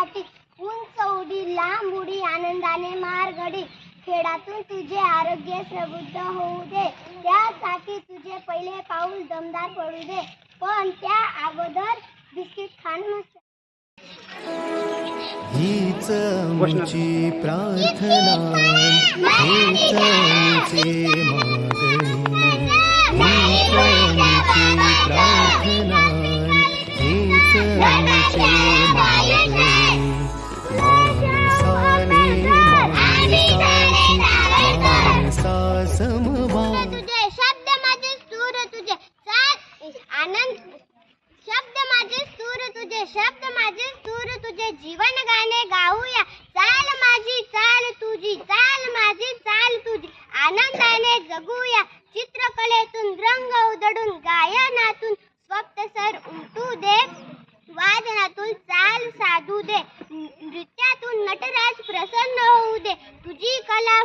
तुझ्यासाठी उंच उडी लांब उडी आनंदाने मार गडी खेळातून तुझे आरोग्य प्रबुद्ध होऊ दे. त्यासाठी तुझे पहिले पाऊल दमदार पडू दे. पण त्या अगोदर बिस्किट खाण मस्त हीच आमची प्रार्थना. हेच आमचे मागणी. हीच आमची प्रार्थना. हेच आमचे मागणी. तुझे शब्द माझे सूर तुझे जीवन गाणे गाऊया. चाल माझी चाल तुझी चाल माझी चाल तुझी. आनंदाने जगूया. चित्रकलेतून रंग उधळून गायनातून स्वप्न सर उमटू दे. वादनातून चाल साधू दे. नृत्यातून नटराज प्रसन्न होऊ दे. तुझी कला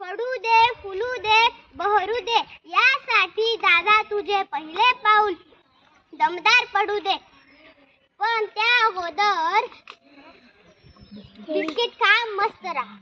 फडू दे फुलू दे बहरू दे. यासाठी दादा तुझे पहिले पाऊल दमदार पडू दे. पण त्या अगोदर बिस्किट खा मस्त राहा.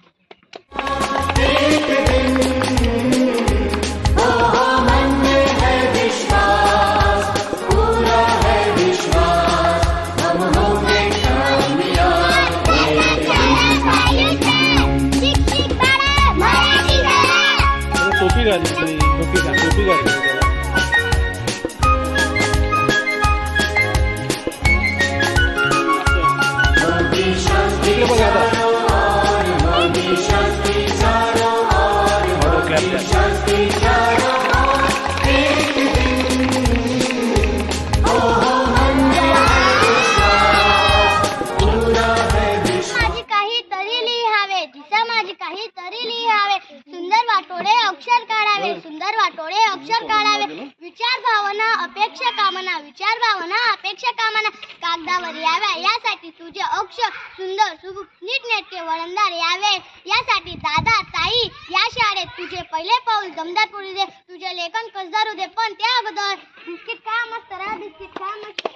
वळणदार यावे यासाठी दादा ताई या शाळेत तुझे पहिले पाऊल दमदार पडू दे तुझे लेखन कसदार दे पण त्या अगोदर बिस्किट खा मस्त राहा बिस्किट खा मस्त.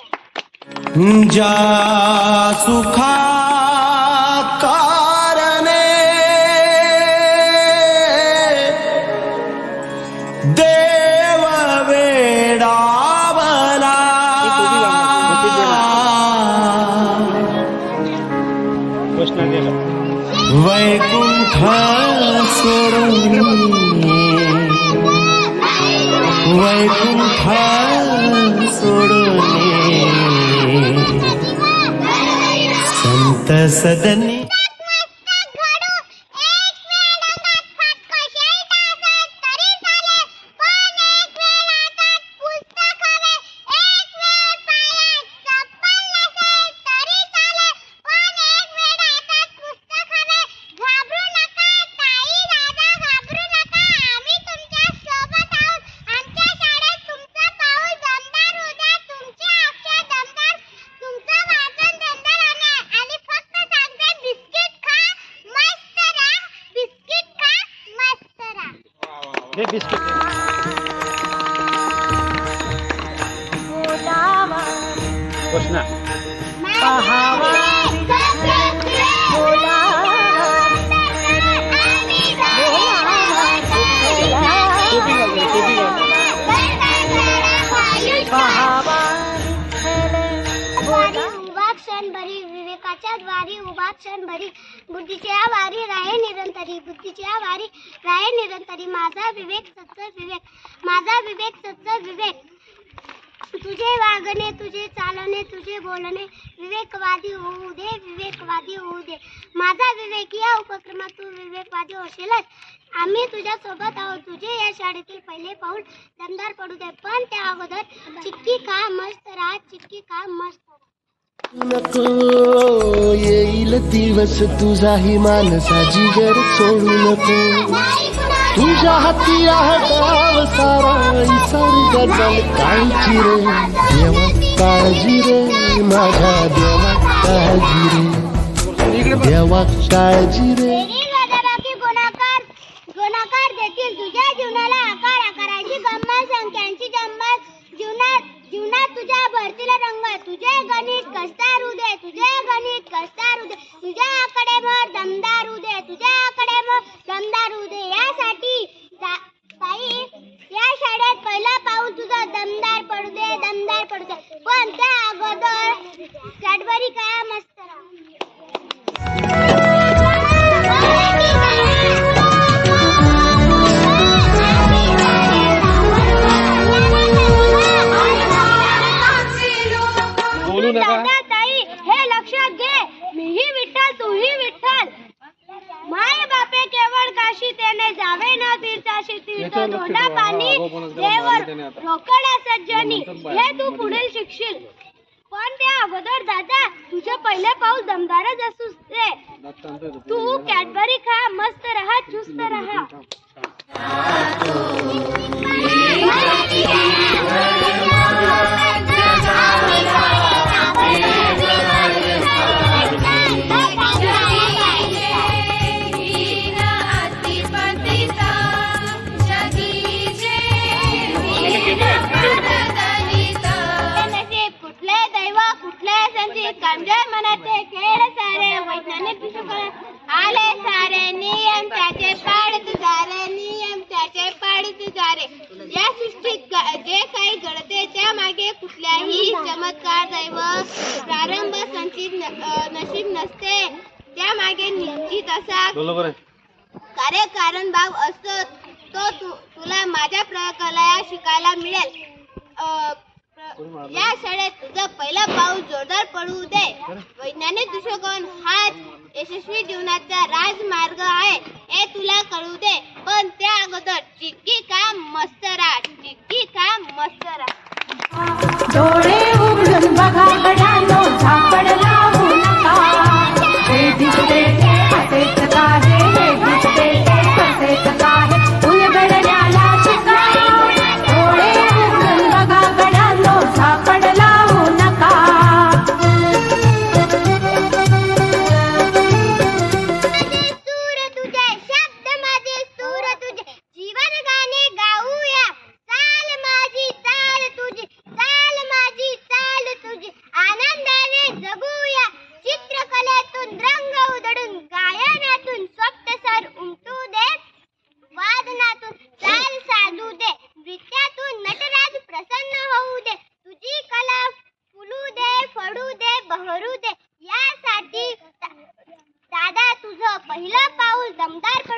सुखा वैकुंठ सोडून संत सदनी तुमचं वाचन दमदार आणि आणि फक्त सांगते बिस्किट खा मस्त राहा बिस्किट खा मस्त दे बिस्किट. क्षण भरी विवेकाच्या द्वारी उभा क्षण भरी बुद्धीच्या वारी राहे निरंतरी बुद्धीच्या वारी राहे निरंतरी. माझा विवेक सत्य विवेक माझा विवेक सत्य विवेक. तुझे वागणे तुझे चालणे तुझे बोलणे विवेकवादी होऊ दे विवेकवादी होऊ दे. माझा विवेक या उपक्रमात तू विवेकवादी होशीलच. आम्ही तुझ्या सोबत आहोत. तुझे या शाळेतील पहिले पाऊल दमदार पडू दे. पण त्या अगोदर चिक्की खा मस्त राहा चिक्की खा मस्त नको येईल दिवस तुझाही मानसाची गर सोडू नको. तुझ्या हाती आहे सारा निसर्गाचा काळजी रे. देवा काळजी रे माझ्या देवा काळजी रे. देवा काळजी रे. જા આપણે हा, पाणी आगाऊपणा जरा देवर मारलं त्याने आता. रोकडा सज्जनी नंतर बाहेर हे तू पुढील शिकशील. पण त्या अगोदर दादा तुझे पहिले पाऊल दमदारच असू दे. तू कॅडबरी खा मस्त राहा चुस्त राहा. संचित कामजाय मनाचे खेळ सारे वैज्ञानिक दृष्टिकोन आले सारे नियम त्याचे पाडत सारे नियम त्याचे पाडत सारे या सृष्टीत ग- जे काही घडते त्या मागे कुठल्याही चमत्कार दैव प्रारंभ संचित नशीब नसते त्या मागे निश्चित असा कार्यकारण भाव असतो तो तु, तुला माझ्या प्रयोगालयात शिकायला मिळेल या शाळेत तुझं पहिला पाऊल जोरदार पडू दे. वैज्ञानिक दृष्टिकोन हाच यशस्वी जीवनाचा राजमार्ग आहे. हे तुला कळू दे. cantar